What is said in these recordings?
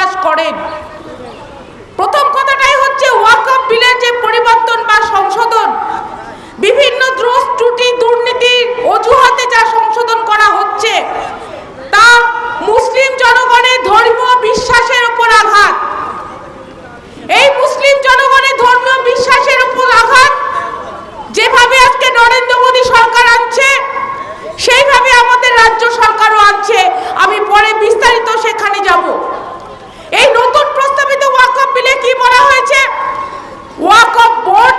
বিশ্বাস করেন। প্রথম কথাটাই হচ্ছে ওয়াকফ বিলের যে পরিবর্তন বা সংশোধন, বিভিন্ন দ্রোষ ত্রুটি দুর্নীতির অজুহাতে যা সংশোধন করা হচ্ছে, তা মুসলিম জনগণের ধর্মীয় বিশ্বাসের উপর আঘাত। এই মুসলিম জনগণের ধর্মীয় বিশ্বাসের উপর আঘাত যেভাবে আজকে নরেন্দ্র মোদী সরকার আনছে, সেইভাবে আমাদের রাজ্য সরকারও আনছে। আমি পরে বিস্তারিত সেখানে যাব এই নতুন প্রস্তাবিত ওয়াকফ বিলে কি বলা হয়েছে ওয়াকফ বোর্ড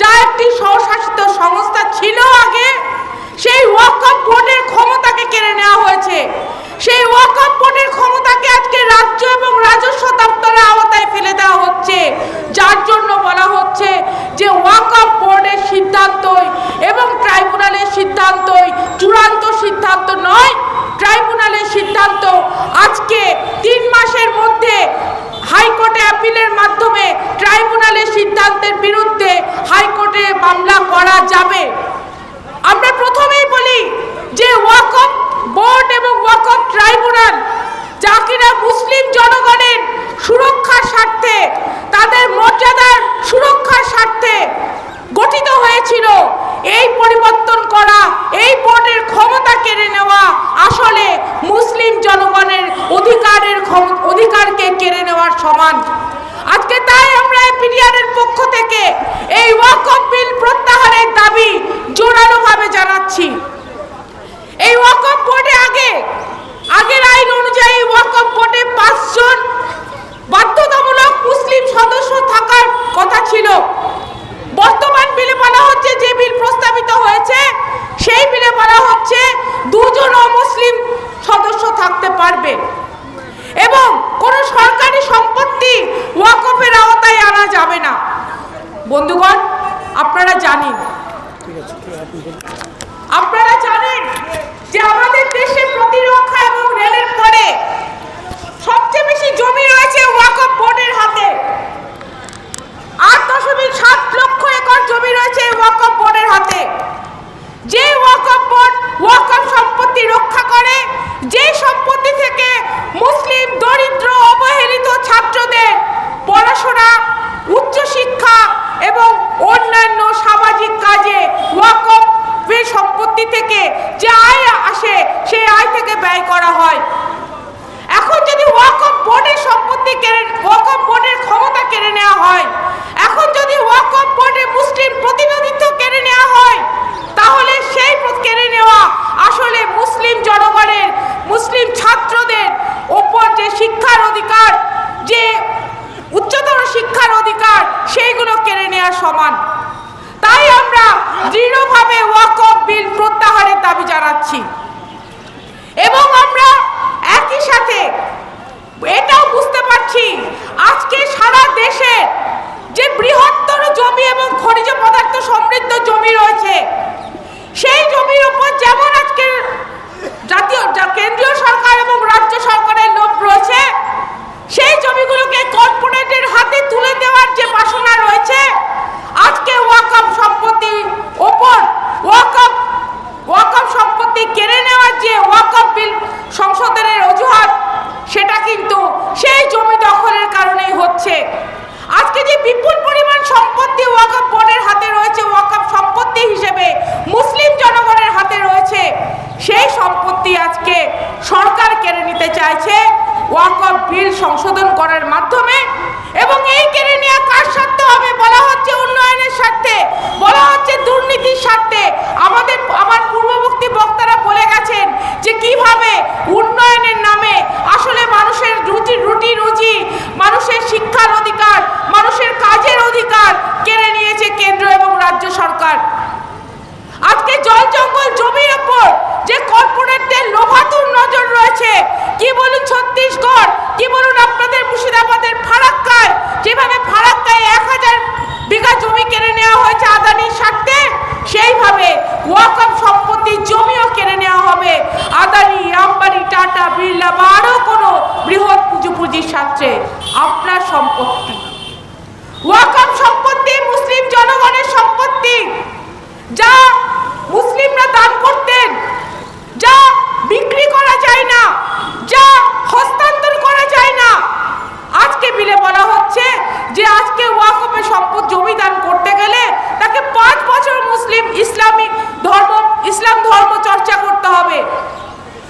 যা একটি স্বশাসিত সংস্থা ছিল আগে, সেই ওয়াকফ বোর্ডের ক্ষমতাকে কেড়ে নেওয়া হয়েছে। সেই ওয়াকফ বোর্ডের ক্ষমতাকে আজকে রাজ্য এবং রাজস্ব দপ্তরের আওতায় ফেলে দেওয়া হচ্ছে যার জন্য বলা হচ্ছে যে ওয়াকফ বোর্ডের সিদ্ধান্তই এবং ট্রাইব্যুনালের সিদ্ধান্তই চূড়ান্ত সিদ্ধান্ত নয়। ট্রাইব্যুনালের সিদ্ধান্ত আজকে তিন মাসের মধ্যে হাইকোর্টে অ্যাপিলের মাধ্যমে ট্রাইব্যুনালের সিদ্ধান্তের বিরুদ্ধে হাইকোর্টে মামলা করা যাবে। আমরা প্রথমেই বলি যে ওয়াকফ বোর্ড এবং ওয়াকফ ট্রাইব্যুনাল, যা কিনা মুসলিম জনগণের সুরক্ষার স্বার্থে, তাদের মর্যাদার সুরক্ষার স্বার্থে গঠিত হয়েছিল। এই পরিবর্তন করা, এই বোর্ডের ক্ষমতা কেড়ে নেওয়া আসলে মুসলিম জনগণের অধিকারের অধিকারকে কেড়ে নেওয়ার সমান। আজকে তাই আমরা পিডিআরের পক্ষ থেকে এই ওয়াকফ বিল প্রত্যাহারের দাবি জোরালোভাবে জানাচ্ছি এই ওয়াকফ বোর্ডে আগে আগের আইন অনুযায়ী ওয়াকফ বোর্ডে পাঁচজন বাধ্যতামূলক মুসলিম সদস্য থাকার কথা ছিল বর্তমান বিলে বলা হচ্ছে যে বিল প্রস্তাবিত হয়েছে সেই বিলে বলা হচ্ছে দুজন অমুসলিম সদস্য থাকতে পারবে এবং কোনো সরকারি সম্পত্তি ওয়াকফের আওতায় আনা যাবে না বন্ধুগণ আপনারা জানেন আপনারা জানেন যে আমাদের দেশে প্রতিরক্ষা এবং রেলের পরে সবচেয়ে বেশি জমি রয়েছে ওয়াকফ বোর্ডের হাতে আট দশমিক সাত লক্ষ একর জমি রয়েছে ওয়াকফ বোর্ডের হাতে যে ওয়াকফ বোর্ড ওয়াকফ সম্পত্তি রক্ষা করে যে সম্পত্তি থেকে মুসলিম দরিদ্র অবহেলিত ছাত্রদের পড়াশোনা উচ্চশিক্ষা এবং অন্যান্য সামাজিক কাজে ওয়াকফ এর সম্পত্তি থেকে যে আয় আসে সেই আয় থেকে ব্যয় করা হয় এখন যদি ওয়াকফ বোর্ডের সম্পত্তি কেড়ে ওয়াকফ বোর্ডের ক্ষমতা কেড়ে নেওয়া হয় এখন যদি ওয়াকফ বোর্ডে মুসলিম প্রতিনিধিত্ব কেড়ে নেওয়া হয় তাহলে সেই প্র- কেড়ে নেওয়া আসলে মুসলিম জনগণের মুসলিম ছাত্রদের ওপর যে শিক্ষার অধিকার যে উচ্চতর শিক্ষার অধিকার সেইগুলো কেড়ে নেওয়া সমান তাই আমরা দৃঢ়ভাবে ওয়াকফ বিল প্রত্যাহারের দাবি জানাচ্ছি। এবং আমরা একই সাথে এটাও বুঝতে পারছি, আজকে সারা দেশে যে বৃহত্তর জমি এবং খনিজ পদার্থ সমৃদ্ধ জমি রয়েছে, সেই জমির উপর যেমন আজকে জাতীয় যা- কেন্দ্রীয় সরকার এবং রাজ্য সরকারের লোভ রয়েছে সেই জমিগুলোকে কর্পোরেটের হাতে তুলে দেওয়ার যে বাসনা রয়েছে আজকে ওয়াকফ সম্পত্তি ওপর ওয়াকফ ওয়াকফ সম্পত্তি কেড়ে নেওয়ার যে ওয়াকফ বিল সংশোধনের অজুহাত সেটা কিন্তু সেই জমি দখলের কারণেই হচ্ছে আজকে যে বিপুল পরিমাণ সম্পত্তি ওয়াকফ বোর্ডের হাতে রয়েছে ওয়াকফ সম্পত্তি হিসেবে মুসলিম জনগণের হাতে রয়েছে সেই সম্পত্তি আজকে সরকার কেড়ে নিতে চাইছে ওয়াকফ বিল সংশোধন করার মাধ্যমে এবং এই কেড়ে নেওয়া কার স্বার্থে হবে বলা হচ্ছে উন্নয়নের স্বার্থে, বলা হচ্ছে দুর্নীতির স্বার্থে। আমাদের, আমার পূর্ববর্তী বক্তারা বলে গেছেন যে কীভাবে উন্নয়নের নামে আসলে মানুষের রুটি রুটি রুজি, মানুষের শিক্ষার অধিকার, মানুষের কাজের অধিকার কেড়ে নিয়েছে কেন্দ্র এবং রাজ্য সরকার। আজকে জল জঙ্গল জমির ওপর যে কর্পোরেটদের লোভাতুর নজর রয়েছে কি বলুন ছত্তিশগড়? কি বলুন আপনাদের মুর্শিদাবাদের ফারাক্কায়? যেভাবে ফারাক্কায় এক হাজার বিঘা জমি কেড়ে নেওয়া হয়েছে আদানির স্বার্থে, সেইভাবে ওয়াকফ সম্পত্তির জমিও কেড়ে নেওয়া হবে। আদানি আম্বানি টাটা, বিড়লা বা আরও কোনো পুঁজির স্বার্থে আপনার সম্পত্তি। ওয়াকফ সম্পত্তি মুসলিম জনগণের সম্পত্তি। যা মুসলিমরা দান করতেন, যা বিক্রি করা যায় না, যা হস্তান্তর করা যায় না। আজকে বিলে বলা হচ্ছে যে আজকে ওয়াকফে সম্পদ জমি দান করতে গেলে তাকে পাঁচ বছর মুসলিম ইসলামিক ধর্ম, ইসলাম ধর্ম চর্চা করতে হবে।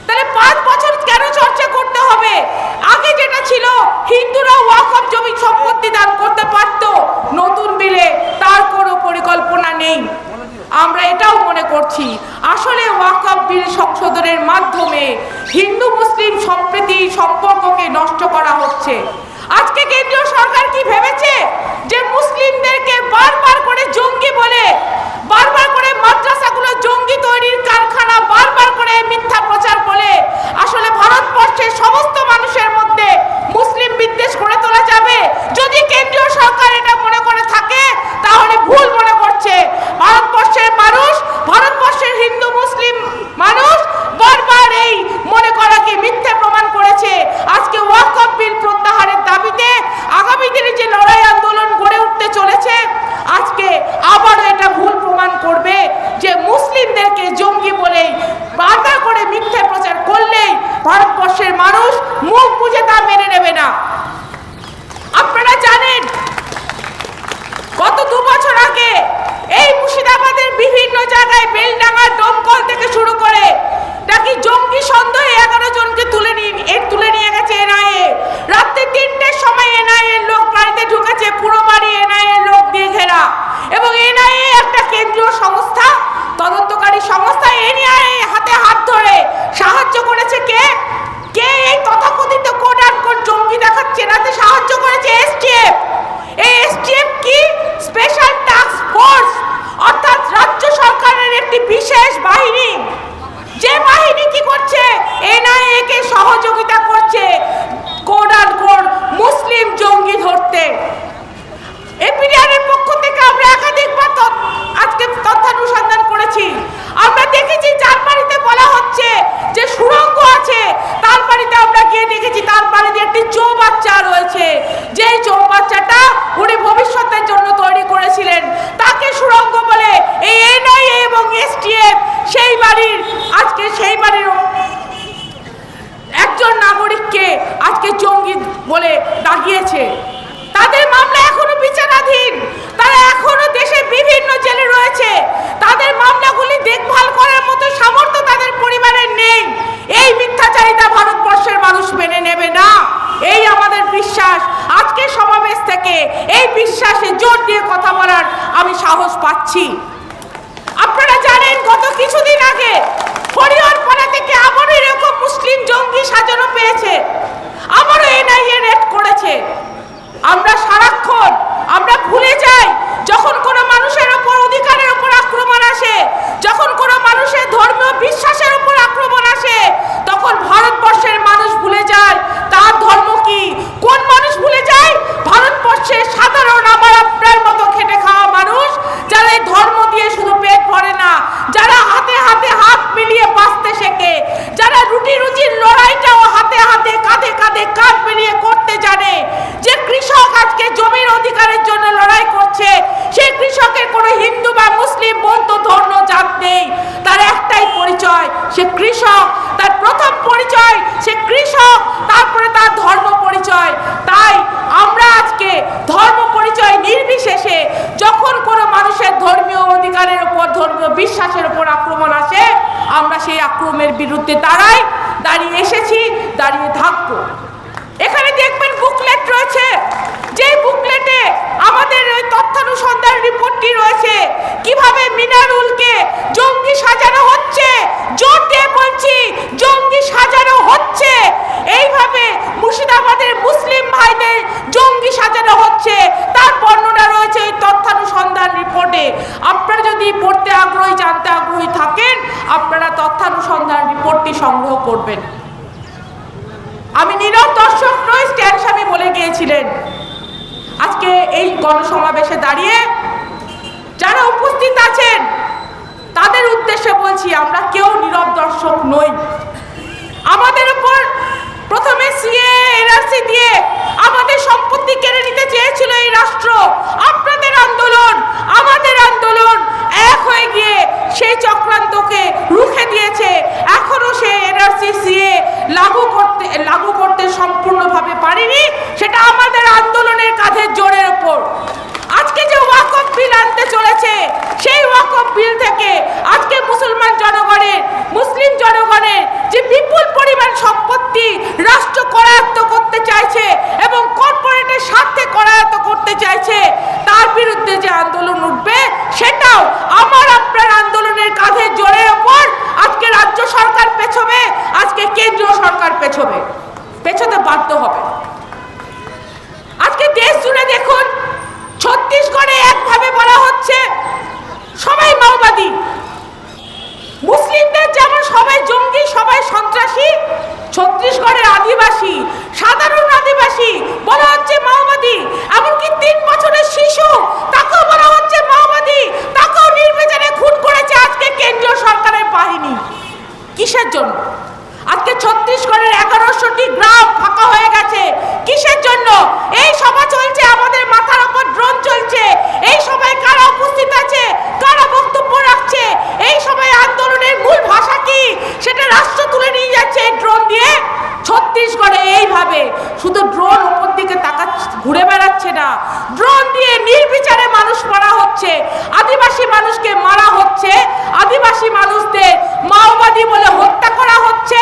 তাহলে পাঁচ বছর কেন চর্চা করতে হবে? আগে যেটা ছিল, হিন্দুরা ওয়াকফ জমি সম্পত্তি দান করতে পারতো নতুন বিলে, তার কোনো পরিকল্পনা নেই। আমরা এটাও মনে করছি। আসলে ওয়াকফ বিল সংশোধনের মাধ্যমে হিন্দু, মুসলিম সম্প্রীতি সম্পর্ককে নষ্ট করা হচ্ছে। জোর দিয়ে কথা বলার আমি সাহস পাচ্ছি। আপনারা জানেন, গত কিছুদিন আগে হরিহরপাড়া থেকে আবারও এরকম মুসলিম জঙ্গি সাজানো পেয়েছে। আবারও এনআইএ রেড করেছে। আমরা সারাক্ষণ, আমরা ভুলে যাই যখন কোনো মানুষের ওপর আক্রমণ আসে। যখন কোনো মানুষের ধর্মীয় বিশ্বাসের উপর আক্রমণ আসে, তখন ভারতবর্ষের মানুষ ভুলে যায়, তার ধর্ম কি? কোন মানুষ ভুলে যায়? ভারতবর্ষের সাধারণ আমার আপনার মতো খেটে খাওয়া মানুষ, যারা ধর্ম দিয়ে শুধু পেট ভরে না, যারা হাতে হাতে হাত মিলিয়ে বাঁচতে শেখে, যারা রুটি রুজির লড়াইটাও হাতে হাতে, কাঁধে কাঁধে কাঁধ মিলিয়ে করতে জানে, যে কৃষক আজকে জমির অধিকারের জন্য লড়াই করছে, সেই কৃষকের কোনো হিন্দু বা মুসলিম বৌদ্ধ ধর্ম জাত নেই তার একটাই পরিচয়, সে কৃষক, তার প্রথম পরিচয় সে কৃষক, তারপরে তার ধর্ম পরিচয়। তাই আমরা আজকে ধর্ম পরিচয় নির্বিশেষে যখন কোনো মানুষের ধর্মীয় অধিকারের ওপর ধর্মীয় বিশ্বাসের ওপর আক্রমণ আসে, আমরা সেই আক্রমণের বিরুদ্ধে দাঁড়াই, দাঁড়িয়ে এসেছি, দাঁড়িয়ে থাকব। এখানে দেখবেন বুকলেট রয়েছে। যে বুকলেটে আমাদের ওই তথ্যানুসন্ধান রিপোর্টটি রয়েছে। কীভাবে মিনারুলকে জঙ্গি সাজানো হচ্ছে, জোর দিয়ে বলছি, জঙ্গি সাজানো হচ্ছে। এইভাবে মুর্শিদাবাদের মুসলিম ভাইদের জঙ্গি সাজানো হচ্ছে। তার বর্ণনা রয়েছে এই তথ্যানুসন্ধান রিপোর্টে আপনারা যদি পড়তে আগ্রহী, জানতে আগ্রহী থাকেন, আপনারা তথ্যানুসন্ধান রিপোর্টটি সংগ্রহ করবেন। আমি নীরব দর্শক নই স্ট্যান স্বামী বলে গিয়েছিলেন। আজকে এই গণসমাবেশে দাঁড়িয়ে যারা উপস্থিত আছেন, তাদের উদ্দেশ্যে বলছি, আমরা কেউ নীরব দর্শক নই। আমাদের উপর প্রথমে সিএ, এনআরসি দিয়ে আমাদের সম্পত্তি কেড়ে নিতে চেয়েছিল এই রাষ্ট্র। আপনাদের আন্দোলন, আমাদের আন্দোলন এক হয়ে গিয়ে সেই চক্রান্তকে রুখে দিয়েছে। এখনও সে এনআরসি সিএ লাগু করতে লাগু করতে সম্পূর্ণভাবে পারেনি। সেটা আমাদের আন্দোলনের কাঁধের জোরের ওপর। আজকে যে ওয়াকফ বিল আনতে চলেছে, সেই ওয়াকফ বিল থেকে আজকে মুসলমান জনগণের ছত্তিশগড়ের এগারোশোটি গ্রাম ফাঁকা হয়ে গেছে। কিসের জন্য? এই সভা চলছে, আমাদের মাথার উপর ড্রোন চলছে। এই সময় কারা উপস্থিত আছে? কারা বক্তব্য রাখছে? এই সময় আন্দোলনের মূল ভাষা কি? সেটা রাষ্ট্র তুলে নিয়ে যাচ্ছে ড্রোন দিয়ে। ছত্তিশগড়ে এইভাবে। শুধু ড্রোন উপর দিকে তাকা ঘুরে বেড়াচ্ছে না। ড্রোন দিয়ে নির্বিচারে মানুষ মারা হচ্ছে। আদিবাসী মানুষকে মারা হচ্ছে। আদিবাসী মানুষদের মাওবাদী বলে হত্যা করা হচ্ছে।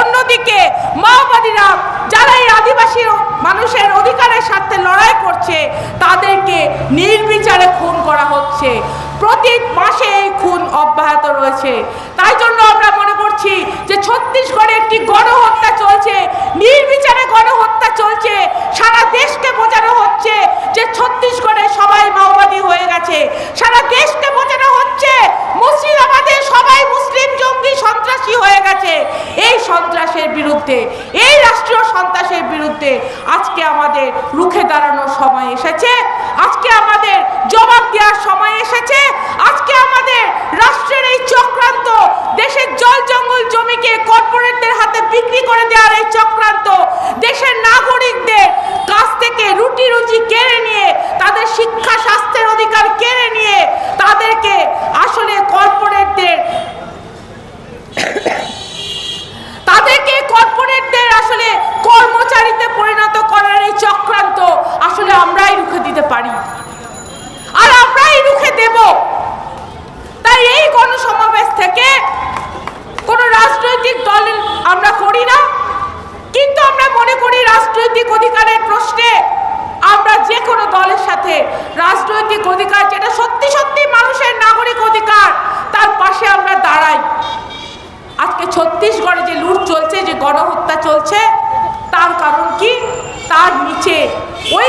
অন্যদিকে মাওবাদীরা যারা এই আদিবাসী মানুষের অধিকারের স্বার্থে লড়াই করছে, তাদেরকে নির্বিচারে খুন করা হচ্ছে। প্রতি মাসে এই খুন অব্যাহত রয়েছে। তাই জন্য আমরা মনে করছি যে ছত্তিশগড়ে একটি গণহত্যা চলছে নির্বিচারে গণহত্যা চলছে সারা দেশকে বোঝানো হচ্ছে যে ছত্তিশগড়ে সবাই মাওবাদী হয়ে গেছে সারা দেশকে বোঝানো হচ্ছে মুর্শিদাবাদে সবাই মুসলিম জঙ্গি সন্ত্রাসী হয়ে গেছে এই সন্ত্রাসের বিরুদ্ধে এই রাষ্ট্রীয় সন্ত্রাসের বিরুদ্ধে আজকে আমাদের রুখে দাঁড়ানোর সময় এসেছে আজকে আমাদের জবাব দেওয়ার সময় এসেছে আজকে আমাদের রাষ্ট্রের এই চক্রান্ত দেশের জল জঙ্গল জমিকে কর্পোরেটদের হাতে বিক্রি করে দেওয়ার এই চক্রান্ত দেশের নাগরিকদের কাছ থেকে রুটি রুজি কেড়ে নিয়ে তাদের শিক্ষা স্বাস্থ্যের অধিকার কেড়ে নিয়ে তাদেরকে আসলে কর্পোরেটদের তাদেরকে কর্পোরেটদের আসলে কর্মচারীতে পরিণত করার এই চক্রান্ত আসলে আমরাই রুখে দিতে পারি আর আমরাই রুখে দেব। তাই এই গণসমাবেশ থেকে কোনো রাজনৈতিক দল আমরা করি না। কিন্তু আমরা মনে করি রাজনৈতিক অধিকারের প্রশ্নে আমরা যে কোনো দলের সাথে রাজনৈতিক অধিকার, যেটা সত্যি সত্যি মানুষের নাগরিক অধিকার, তার পাশে আমরা দাঁড়াই। আজকে ছত্তিশগড়ে যে লুট চলছে, যে গণহত্যা চলছে, তার কারণ কি? তার নিচে ওই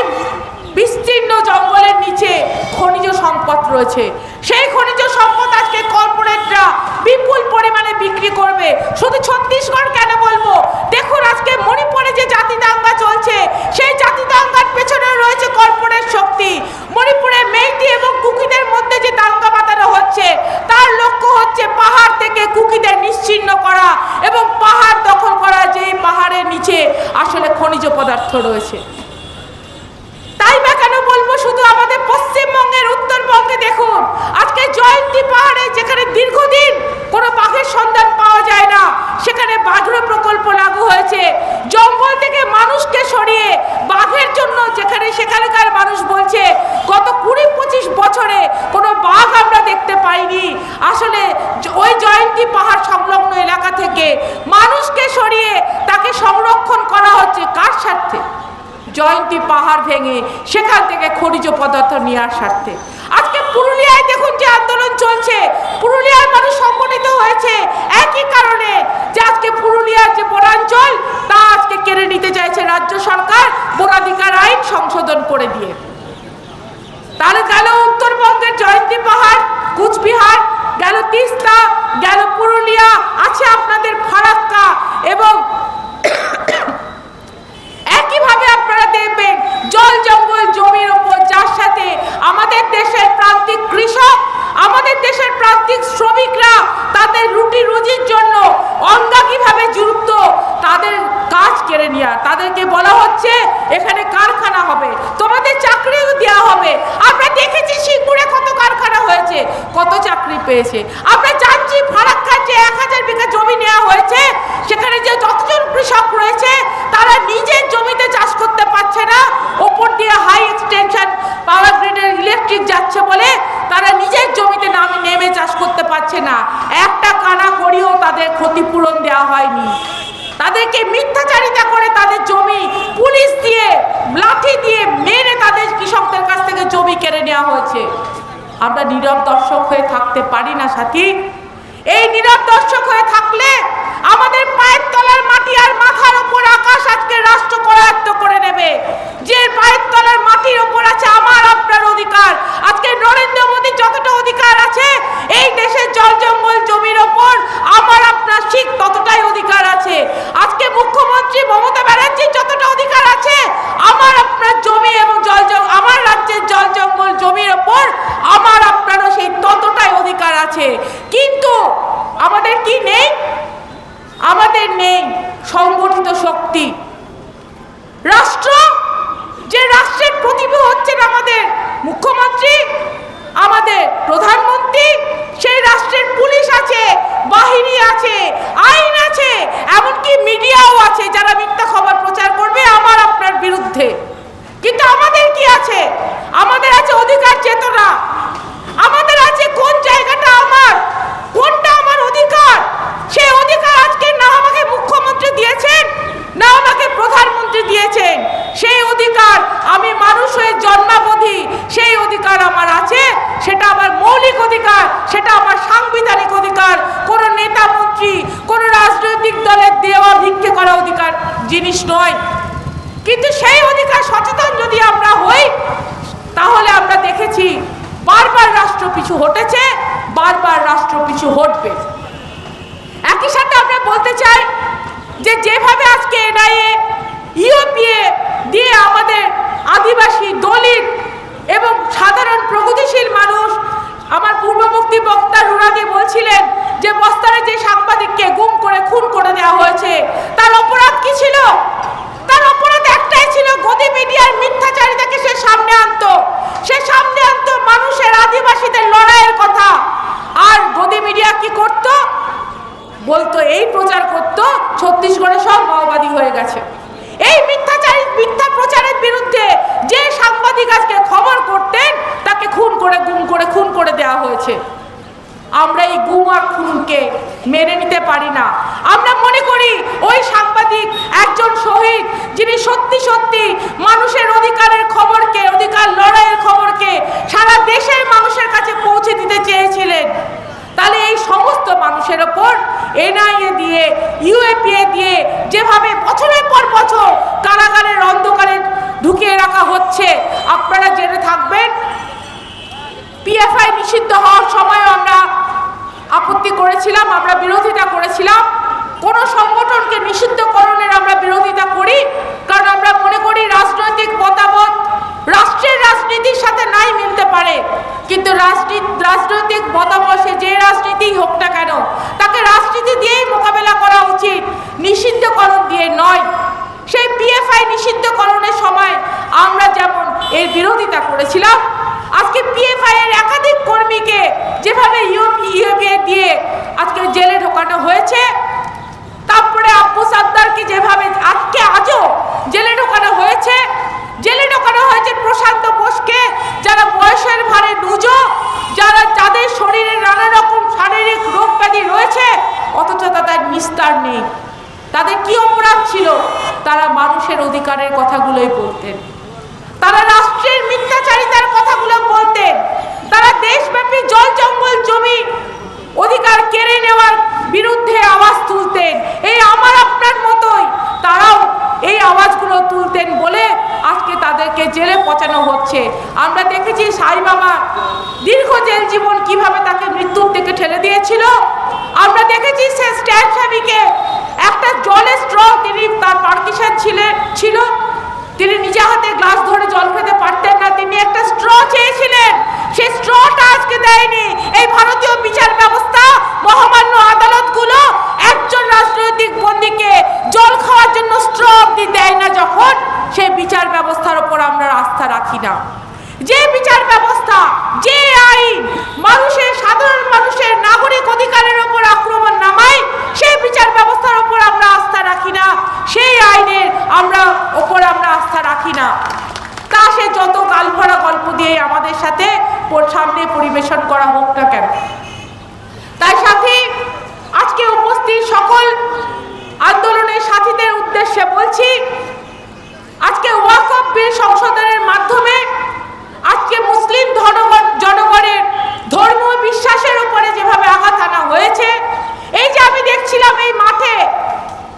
বিস্তীর্ণ জঙ্গলের নিচে খনিজ সম্পদ রয়েছে। সেই খনিজ সম্পদ আজকে কর্পোরেটরা বিপুল পরিমাণে বিক্রি করবে। শুধু ছত্তিশগড় কেন বলব? দেখুন, আজকে মণিপুরে যে জাতি দাঙ্গা চলছে, সেই জাতি দাঙ্গার পেছনে রয়েছে কর্পোরেট শক্তি মণিপুরে মেইতি এবং কুকিদের মধ্যে যে দাঙ্গা বাঁধানো হচ্ছে তার লক্ষ্য হচ্ছে পাহাড় থেকে কুকিদের নিশ্চিহ্ন করা এবং পাহাড় দখল করা যেই পাহাড়ের নিচে আসলে খনিজ পদার্থ রয়েছে তাই বা কেন বলব শুধু আমাদের পশ্চিমবঙ্গের উত্তরবঙ্গে দেখুন আজকে জয়ন্তী পাহাড়ে যেখানে দীর্ঘদিন কোনো বাঘের সন্ধান পাওয়া যায় না সেখানে বাঘ্র প্রকল্প লাগু হয়েছে জঙ্গল থেকে মানুষকে সরিয়ে বাঘের জন্য যেখানে সেখানকার মানুষ বলছে গত কুড়ি পঁচিশ বছরে কোনো বাঘ আমরা দেখতে পাইনি আসলে জ- ওই জয়ন্তী পাহাড় সংলগ্ন এলাকা থেকে মানুষকে সরিয়ে তাকে সংরক্ষণ করা হচ্ছে কার স্বার্থে জয়ন্তী পাহাড় সেখান থেকে খনিজ পদার্থ নেওয়ার স্বার্থে। আজকে পুরুলিয়ায় দেখুন যে আন্দোলন চলছে। পুরুলিয়ার মানুষ সংগঠিত হয়েছে। একই কারণে যে আজকে পুরুলিয়ার যে বনাঞ্চল, তা আজকে কেড়ে নিতে চাইছে রাজ্য সরকার বনাধিকার আইন সংশোধন করে দিয়ে। তাহলে গেল উত্তরবঙ্গের জয়ন্তী পাহাড়, কুচবিহার, গেল তিস্তা, গেল পুরুলিয়া, আছে আপনাদের ফারাক্কা এবং একইভাবে আপনারা জল জঙ্গল জমির ওপর যার সাথে আমাদের দেশের প্রান্তিক কৃষক, আমাদের দেশের প্রান্তিক শ্রমিকরা তাদের রুটি রুজির জন্য অঙ্গাঙ্গিভাবে যুক্ত, তাদের কাজ কেড়ে নেওয়া তাদেরকে বলা হচ্ছে, এখানে কারখানা হবে, তোমাদের চাকরিও দেওয়া হবে। আমরা দেখেছি সিঙ্গুরে কত কারখানা হয়েছে, কত চাকরি পেয়েছে। আমরা জানছি ফারাক্কার যে এক হাজার বিঘা জমি নেওয়া হয়েছে, সেখানে যে যতজন কৃষক রয়েছে, তারা নিজের জমিতে চাষ করতে যাচ্ছে না। ওপর দিয়ে হাই এক্সটেনশন পাওয়ার গ্রিডের ইলেকট্রিক যাচ্ছে বলে তারা নিজের জমিতে নামে নেমে চাষ করতে পারছে না। একটা কানা করিও তাদের ক্ষতিপূরণ দেওয়া হয়নি। তাদেরকে মিথ্যাচারিতা করে তাদের জমি পুলিশ দিয়ে, লাঠি দিয়ে মেরে তাদের কৃষকদের কাছ থেকে জমি কেড়ে নেওয়া হয়েছে। আমরা নীরব দর্শক হয়ে থাকতে পারি না সাথী। এই নীরব দর্শক হয়ে থাকলে আমাদের পায়ের তলার মাটি আর মাথার ওপর আকাশ আজকে রাষ্ট্র করায়ত্ত করে নেবে। যে পায়ের তলার মাটির ওপর আছে আমার, আপনার অধিকার। আজকে নরেন্দ্র মোদী যতটা অধিকার আছে, এই দেশের জল জঙ্গল জমির ওপর আমার, আপনার ঠিক ততটাই অধিকার আছে। আজকে মুখ্যমন্ত্রী মমতা ব্যানার্জির যতটা অধিকার আছে, আমার, আপনার জমি এবং জল আমার রাজ্যের জল জঙ্গল জমির ওপর আমার, আপনারও সেই ততটাই অধিকার আছে। রাখা হচ্ছে। আপনারা জেনে থাকবেন পিএফআই নিষিদ্ধ হওয়ার সময় আমরা আপত্তি করেছিলাম, আমরা বিরোধিতা করেছিলাম। কোন সংগঠনকে নিষিদ্ধকরণের আমরা বিরোধিতা করি, কারণ আমরা মনে করি রাজনৈতিক মতামত রাষ্ট্রের রাজনীতির সাথে নাই মিলতে পারে। কিন্তু রাজনীতি, রাজনৈতিক মতামত যে রাজনীতি হোক না কেন, তাকে রাজনীতি দিয়েই মোকাবেলা করা উচিত। নিষিদ্ধকরণ দিয়ে নয় সেই পিএফআই নিষিদ্ধকরণের সময় আমরা যেমন এর বিরোধিতা করেছিলাম, আজকে পিএফআই এর একাধিক কর্মীকে যেভাবে ইউপিএ দিয়ে আজকে জেলে ঢোকানো হয়েছে, তারপরে আব্বু সাদ্দারকে যেভাবে আজকে আজও জেলে ঢোকানো হয়েছে, জেলে ঢোকানো হয়েছে প্রশান্ত বোসকে, যারা বয়সের ভারে নুজো যারা যাদের শরীরে নানা রকম শারীরিক রোগ ব্যাধি রয়েছে, অথচ তাদের নিস্তার নেই। তাদের কি অপরাধ ছিল? তারা মানুষের অধিকারের কথাগুলোই বলতেন। তারা রাষ্ট্রের মিথ্যাচারিতার কথাগুলো বলতেন। তারা দেশব্যাপী জল জঙ্গল জমি অধিকার কেড়ে নেওয়ার বিরুদ্ধে আওয়াজ তুলতেন। এই আমার আপনার মতোই তারাও এই আওয়াজগুলো তুলতেন বলে আজকে তাদেরকে জেলে পচানো হচ্ছে। আমরা দেখেছি সাই বাবা দীর্ঘ জেল জীবন কীভাবে তাকে মৃত্যুর দিকে ঠেলে দিয়েছিল? আমরা দেখেছি সে স্ট্যান স্বামীকে একটা জলের স্ট্র তিনি তার পার্কিশন ছিলেন ছিল। তিনি নিজে হাতে গ্লাস ধরে জল খেতে পারতেন না তিনি একটা স্ট্র চেয়েছিলেন সেই স্ট্রটা আজকে দেয়নি এই ভারতীয় বিচার ব্যবস্থা মহামান্য আদালতগুলো একজন রাজনৈতিক বন্দীকে জল খাওয়ার জন্য স্ট্র অব্দি দেয় না যখন সেই বিচার ব্যবস্থার ওপর আমরা আস্থা রাখি না যে বিচার ব্যবস্থা যে আইন মানুষের সাধারণ মানুষের নাগরিক অধিকারের ওপর আক্রমণ নামায় সেই বিচার ব্যবস্থার ওপর আমরা আস্থা রাখি না সেই আইনের আমরা ওপর আমরা আস্থা রাখি না তা সে যত গালভরা গল্প দিয়ে যে আমাদের সাথে পর- সামনে পরিবেশন করা হোক না কেন তাই সাথে আজকে উপস্থিত সকল আন্দোলনের সাথীদের উদ্দেশ্যে বলছি আজকে ওয়াকফ বিল সংশোধনের মাধ্যমে আজকে মুসলিম জনগণ জনগণের ধর্ম বিশ্বাসের উপরে যেভাবে আঘাত আনা হয়েছে এই যে আমি দেখছিলাম এই মাঠে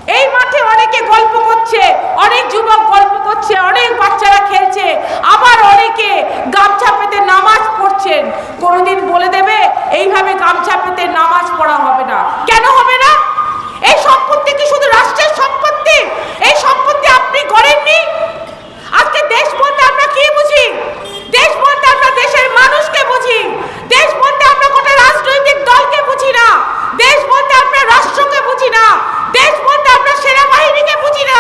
এই মাঠে অনেকে গল্প করছে অনেক যুবক গল্প করছে অনেক বাচ্চারা খেলছে আবার অনেকে গামছা পেতে নামাজ পড়ছেন কোনোদিন বলে দেবে এইভাবে গামছা পেতে নামাজ পড়া হবে না কেন হবে না এই সম্পত্তি কি শুধু রাষ্ট্রের সম্পত্তি এই সম্পত্তি আপনি করেননি আজকে দেশ বলতে আমরা কি বুঝি দেশ বলতে আমরা দেশের মানুষকে বুঝি দেশ বলতে আমরা গোটা রাজনৈতিক দলকে বুঝি না দেশ বলতে আমরা রাষ্ট্রকে বুঝি না দেশ বলতে আমরা সেনাবাহিনীকে বুঝি না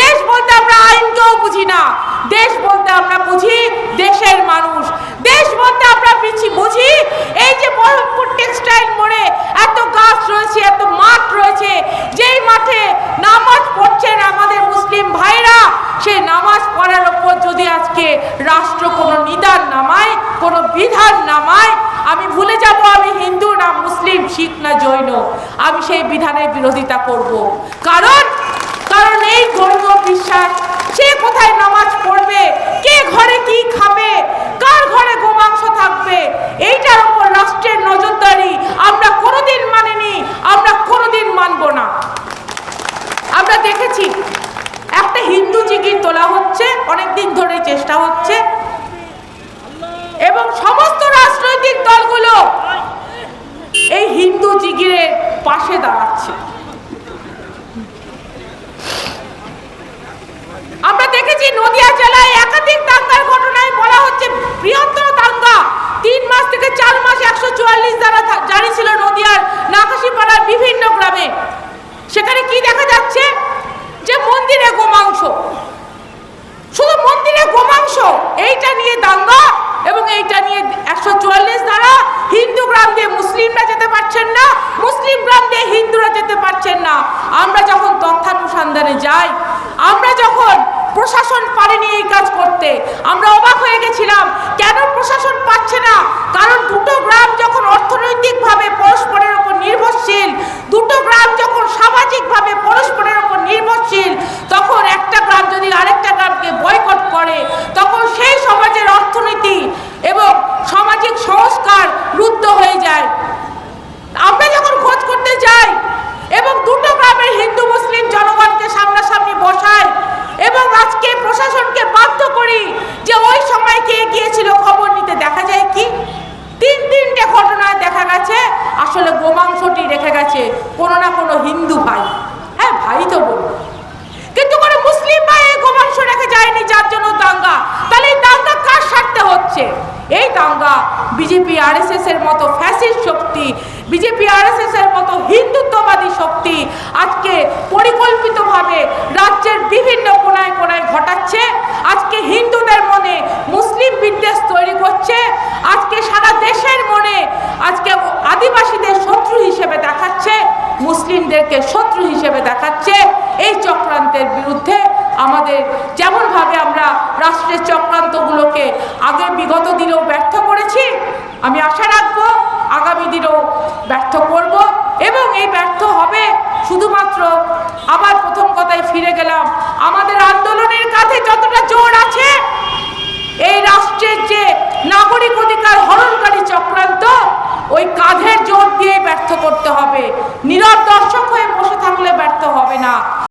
দেশ বলতে আমরা আইনকেও বুঝি না দেশ বলতে আমরা বুঝি দেশের মানুষ দেশ বলতে আমরা বুঝি বুঝি এই যে বহরমপুর টেক্সটাইল মোড়ে এত গাছ রয়েছে এত মাঠ রয়েছে যেই মাঠে নামাজ পড়ছেন আমাদের মুসলিম ভাইরা সেই নামাজ পড়ার ওপর যদি আজকে রাষ্ট্র কোনো নিদান নামায় কোনো বিধান নামায় আমি ভুলে যাব আমি হিন্দু না মুসলিম শিখ না জৈন আমি সেই বিধানের বিরোধিতা করব। কারণ কারণ এই ধর্মীয় বিশ্বাস, সে কোথায় নামাজ পড়বে, কে ঘরে কি খাবে, কার ঘরে গোমাংস থাকবে, এইটার উপর রাষ্ট্রের নজরদারি আমরা কোনোদিন মানিনি, আমরা কোনোদিন মানব না। আমরা দেখেছি, একটা হিন্দু জিগির তোলা হচ্ছে, অনেকদিন ধরে চেষ্টা হচ্ছে, এবং সমস্ত রাজনৈতিক দলগুলো এই হিন্দু জিগিরের পাশে দাঁড়াচ্ছে। দেখেছি নদিয়া জেলায় একাধিক দাঙ্গার ঘটনায় বলা হচ্ছে বৃহত্তর দাঙ্গা। তিন মাস থেকে চার মাস একশো চুয়াল্লিশ দ্বারা জারি ছিল নদিয়ার নাকাশিপাড়ার বিভিন্ন গ্রামে। সেখানে কি দেখা যাচ্ছে? যে মন্দিরে গোমাংস। শুধু মন্দিরে গোমাংস, এইটা নিয়ে দাঙ্গা এবং এইটা নিয়ে একশো চুয়াল্লিশ দ্বারা হিন্দু গ্রাম দিয়ে মুসলিমরা যেতে পারছেন না, মুসলিম গ্রাম দিয়ে হিন্দুরা যেতে পারছেন না। আমরা যখন তথ্যানুসন্ধানে যাই, আমরা যখন প্রশাসন পারেনি এই কাজ করতে। আমরা অবাক হয়ে গেছিলাম, কেন প্রশাসন পাচ্ছে না? কারণ দুটো গ্রাম যখন অর্থনৈতিকভাবে পরস্পরের উপর নির্ভরশীল দুটো গ্রাম যখন সামাজিকভাবে পরস্পরের উপর নির্ভরশীল তখন একটা গ্রাম যদি আরেকটা গ্রামকে বয়কট করে তখন সেই সমাজের অর্থনীতি এবং সামাজিক সংস্কার রুদ্ধ হয়ে যায় আমরা যখন খোঁজ করতে যাই এবং দুটো গ্রামের হিন্দু মুসলিম জনগণকে সামনাসামনি বসাই এবং আজকে প্রশাসনকে বাধ্য করি যে ওই সময় কে গিয়েছিল খবর নিতে দেখা যায় কি তিন তিনটে ঘটনায় দেখা গেছে আসলে গোমাংসটি রেখে গেছে কোনো না কোনো হিন্দু ভাই হ্যাঁ ভাই তো বলব কিন্তু কোনো মুসলিম ভাই এই গোমাংস রেখে যায়নি যার জন্য দাঙ্গা তাহলে এই দাঙ্গা কার স্বার্থে হচ্ছে এই দাঙ্গা বিজেপি আরএসএস এর মতো ফ্যাসিস্ট শক্তি বিজেপি আরএসএস এর মতো হিন্দুত্ববাদী শক্তি আজকে পরিকল্পিতভাবে রাজ্যের বিভিন্ন কোনায় কোনায় ঘটাচ্ছে। আজকে হিন্দুদের মনে মুসলিম বিদ্বেষ তৈরি করছে। আজকে সারা দেশের মনে আজকে আদিবাসীদের শত্রু হিসেবে দেখাচ্ছে, মুসলিমদেরকে শত্রু হিসেবে দেখাচ্ছে। এই চক্রান্তের বিরুদ্ধে আমাদের যেমনভাবে আমরা রাষ্ট্রের চক্রান্তগুলোকে আগে বিগত দিনেও ব্যর্থ করেছি, আমি আশা রাখব আগামী দিনেও ব্যর্থ করব এবং এই ব্যর্থ হবে শুধুমাত্র আবার প্রথম কথায় ফিরে গেলাম, আমাদের আন্দোলনের কাছে যতটা জোর আছে, এই রাষ্ট্রের যে নাগরিক অধিকার হরণকারী চক্রান্ত, ওই কাঁধের জোর দিয়ে ব্যর্থ করতে হবে। নীরব দর্শক হয়ে বসে থাকলে ব্যর্থ হবে না।